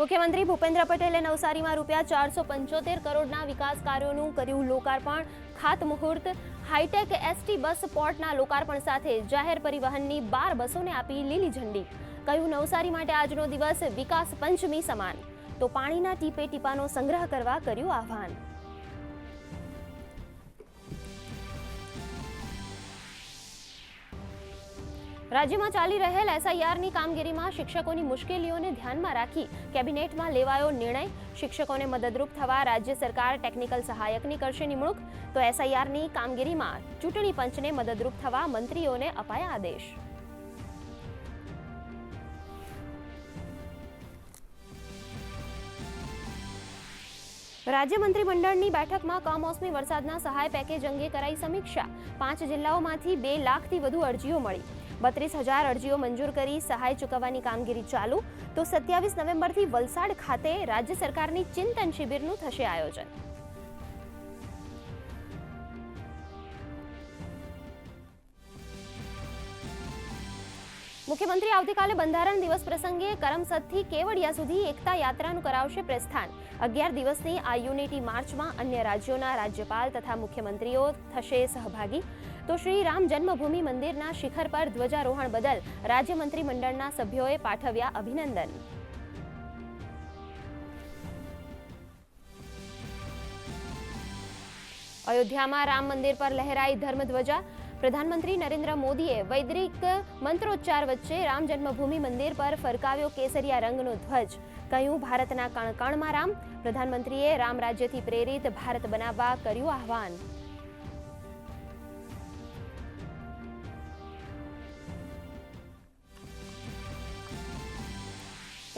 મુખ્યમંત્રી ભૂપેન્દ્ર પટેલે નવસારીમાં રૂપિયા ચારસો પંચોતેર કરોડના વિકાસ કાર્યોનું કર્યું લોકાર્પણ. ખાતમુહૂર્ત હાઈટેક એસટી બસ પોર્ટના લોકાર્પણ સાથે જાહેર પરિવહનની બાર બસોને આપી લીલી ઝંડી. કહ્યું, નવસારી માટે આજનો દિવસ વિકાસ પંચમી સમાન. તો પાણીના ટીપે ટીપાનો સંગ્રહ કરવા કર્યું આહ્વાન. રાજ્યમાં ચાલી રહેલ એસઆઈઆરની કામગીરીમાં શિક્ષકોની મુશ્કેલીઓને ધ્યાનમાં રાખી કેબિનેટમાં લેવાયો નિર્ણય. શિક્ષકોને મદદરૂપ થવા રાજ્ય સરકાર ટેકનિકલ સહાયકની કરશે નિમણૂક. તો એસઆઈઆરની કામગીરીમાં ચૂંટણી પંચને મદદરૂપ થવા મંત્રીઓને અપાયા આદેશ. રાજ્ય મંત્રીમંડળની બેઠકમાં કમોસમી વરસાદના સહાય પેકેજ અંગે કરાઈ સમીક્ષા. પાંચ જિલ્લાઓમાંથી બે લાખથી વધુ અરજીઓ મળી. બત્રીસ હજાર અરજીઓ મંજૂર કરી સહાય ચૂકવવાની કામગીરી ચાલુ. તો સત્યાવીસ નવેમ્બરથી વલસાડ ખાતે રાજ્ય સરકારની ચિંતન શિબિરનું થશે આયોજન. મુખ્યમંત્રી આવતીકાલે બંધારણ દિવસ પ્રસંગે કરમસદથી કેવડિયા સુધી એકતા યાત્રાનું કરાવશે પ્રસ્થાન. અગિયાર દિવસની આ યુનિટી માર્ચમાં અન્ય રાજ્યોના રાજ્યપાલ તથા મુખ્યમંત્રીઓ થશે સહભાગી. તો શ્રી રામ જન્મભૂમિ મંદિરના શિખર પર ધ્વજારોહણ બદલ રાજ્ય મંત્રીમંડળના સભ્યોએ પાઠવ્યા અભિનંદન. અયોધ્યામાં રામ મંદિર પર લહેરાઈ ધર્મધ્વજા. પ્રધાનમંત્રી નરેન્દ્ર મોદીએ વૈદિક મંત્રોચ્ચાર વચ્ચે રામ જન્મભૂમિ મંદિર પર ફરકાવ્યો કેસરિયા રંગનો ધ્વજ. કહ્યું, ભારતના કણકણમાં રામ. પ્રધાનમંત્રીએ રામ રાજ્યથી પ્રેરિત ભારત બનાવવા કર્યું આહવાન.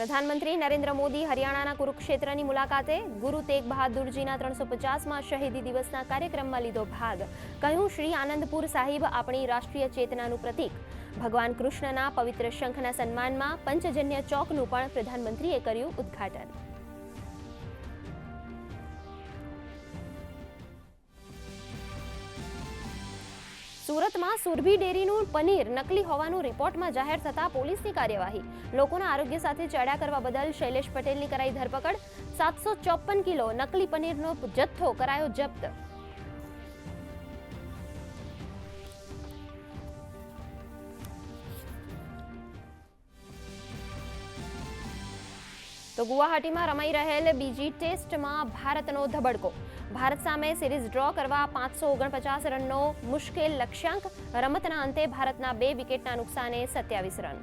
પ્રધાનમંત્રી નરેન્દ્ર મોદી હરિયાણાના કુરુક્ષેત્રની મુલાકાતે ગુરુ તેગ બહાદુરજીના ત્રણસો પચાસમાં શહીદી દિવસના કાર્યક્રમમાં લીધો ભાગ. કહ્યું, શ્રી આનંદપુર સાહિબ આપણી રાષ્ટ્રીય ચેતનાનું પ્રતીક. ભગવાન કૃષ્ણના પવિત્ર શંખના સન્માનમાં પંચજન્ય ચોકનું પણ પ્રધાનમંત્રીએ કર્યું ઉદ્ઘાટન. સુરતમાં સુરભી ડેરીનું પનીર નકલી હોવાનું રિપોર્ટમાં જાહેર થતા પોલીસની કાર્યવાહી. લોકોના આરોગ્ય સાથે ચેડા કરવા બદલ શૈલેષ પટેલની કરાઈ ધરપકડ. સાતસો ચોપન કિલો નકલી પનીરનો જથ્થો કરાયો જપ્ત. તો ગુવાહાટીમાં રમાઈ રહેલ બીજી ટેસ્ટમાં ભારતનો ધબડકો. ભારત સામે સિરીઝ ડ્રો કરવા પાંચસો ઓગણપચાસ રનનો મુશ્કેલ લક્ષ્યાંક. રમતના અંતે ભારતના બે વિકેટના નુકસાને સત્યાવીસ રન.